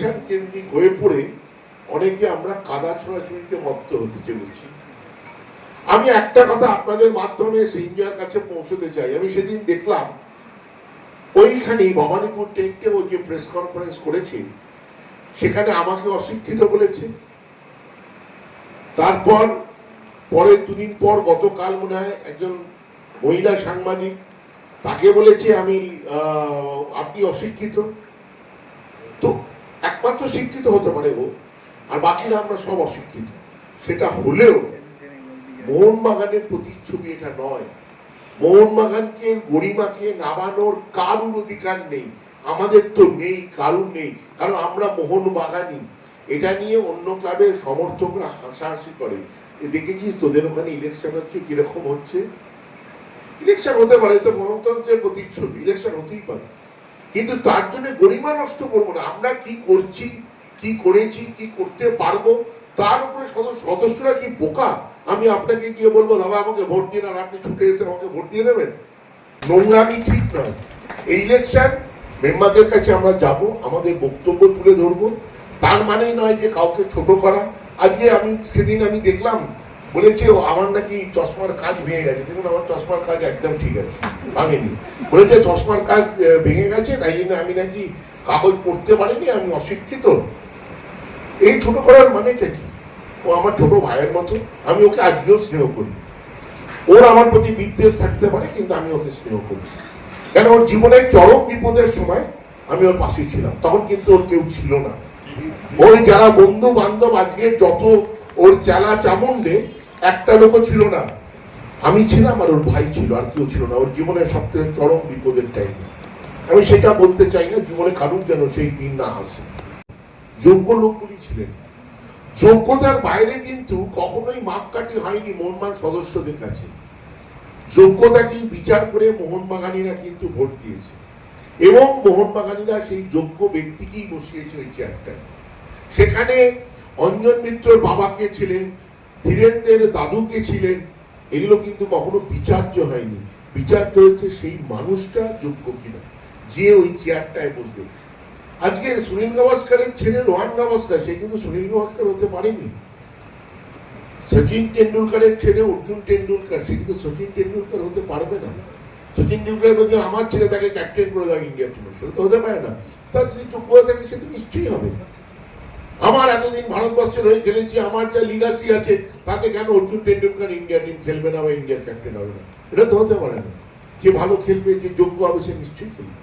Election কেন্দ্রিক হয়ে পড়ে অনেকে আমরা কাদা ছোড়াছুড়িতে মত্ত হতে চলেছি। আমি একটা কথা আপনাদের মাধ্যমে সিনজয়ের কাছে পৌঁছতে চাই। আমি সেদিন দেখলাম ওইখানে ভবানীপুর টেন্টে ও যে প্রেস কনফারেন্স করেছে, সেখানে আমাকে অশিক্ষিত বলেছে। তারপর পরে দুদিন পর গতকাল মনে হয় একজন মহিলা সাংবাদিক তাকে বলেছে আমি আপনি অশিক্ষিত? তো একমাত্র শিক্ষিত হতে পারে ও, আর বাকিরা আমরা সব অশিক্ষিত। সেটা হলেও মোহনবাগানের প্রতিচ্ছবি এটা নয়। মোহনবাগানকে গরিমাকে নামানোর কারুর অধিকার নেই। আমাদের তো নেই, কারুর নেই। কারণ আমরা মোহনবাগানই এটা নিয়ে অন্য ক্লাবের সমর্থকরা হাসাহাসি করে। দেখেছিস তোদের ওখানে ইলেকশন হচ্ছে, কীরকম হচ্ছে? ইলেকশন হতে পারে তো গণতন্ত্রের প্রতিচ্ছবি ইলেকশন হতেই পারে। কিন্তু তার জন্য গরিমা নষ্ট করব না। আমরা কি করছি, কি করেছি, কি করতে পারব, তার উপরে সদস্য সদস্যরা কি বোকা? আমি আপনাকে গিয়ে বলব, দাদা, আমাকে ভোট দিয়ে আর আপনি ছুটে এসে আমাকে ভোট দিয়ে দেবেন? নোংরামি ঠিক নয়। এই ইলেকশন মেম্বারদের কাছে আমরা যাব, আমাদের বক্তব্য তুলে ধরবো। তার মানেই নয় যে কাউকে ছোট করা। আজকে আমি সেদিন আমি দেখলাম বলেছে, আমার নাকি চশমার কাজ ভেঙে গেছে। দেখুন, আমার চশমার কাজ একদম ঠিক আছে, ভাঙেনি। বলেছে, চশমার কাজ ভেঙে গেছে, তাই জন্য আমি নাকি কাগজ পড়তে পারিনি, আমি অশিক্ষিত। এই ছোট করার মানেটা কি? ও আমার ছোট ভাইয়ের মতো, আমি ওকে আজকেও স্নেহ করি। ওর আমার প্রতি বিদ্বেষ থাকতে পারে, কিন্তু আমি ওকে স্নেহ করি। কেন, ওর জীবনের চরম বিপদের সময় আমি ওর পাশে ছিলাম। তখন কিন্তু ওর কেউ ছিল না। ওর যারা বন্ধু বান্ধব আজকে যত ওর চালা চামুন্ডে একটা লোকও ছিল না। আমি ছিলাম আর ওর ভাই ছিল, আর কেউ ছিল না। ওর জীবনের সব থেকে চরম বিপদের টাইম আমি সেটা বলতে চাই না, জীবনে কারুর যেন সেই দিন না আসে। যোগ্য লোকগুলি ছিলেন। যোগ্যতার বাইরে কিন্তু কখনোই মাপকাঠি হয়নি মোহনবাগান সদস্যদের কাছে। যোগ্যতাকেই বিচার করে মোহনবাগানীরা কিন্তু ভোট দিয়েছে। এবং মোহনবাগানীরা সেই যোগ্য ব্যক্তিকেই বসিয়েছে ওই চেয়ারটায় সেখানে অঞ্জন মিত্রর বাবাকে ছিলেন ধীরেন্দ্রের দাদুকে ছিলেন, এগুলো কিন্তু কখনো বিচার্য হয়নি। বিচার্য হচ্ছে সেই মানুষটা যোগ্য কিনা, যে ওই চেয়ারটায় বসবে। আজকে সুনীল গাভাস্করের ছেলে রোহান গাভাস্কর, সে কিন্তু সুনীল গাভাস্কর হতে পারেনি। সচিন টেন্ডুলকারের ছেলে অর্জুন টেন্ডুলকার সে কিন্তু সচিন টেন্ডুলকার হতে পারবে না। সচিন টেন্ডুলকার বলছে আমার ছেলে তাকে ক্যাপ্টেন করে দেওয়া ইন্ডিয়া টিমে সেটা তো হতে পারে না। তার যদি যোগ্যতা থাকে, সে তো নিশ্চয়ই হবে। আমার এতদিন ভারতবর্ষের হয়ে খেলেছি, আমার যা লিগাসি আছে, তাকে কেন অর্জুন টেন্ডুলকার ইন্ডিয়া টিম খেলবে না বা ইন্ডিয়ার ক্যাপ্টেন হবে না? এটা তো হতে পারে না। যে ভালো খেলবে, যে যোগ্য হবে, সে নিশ্চয়ই খেলবে।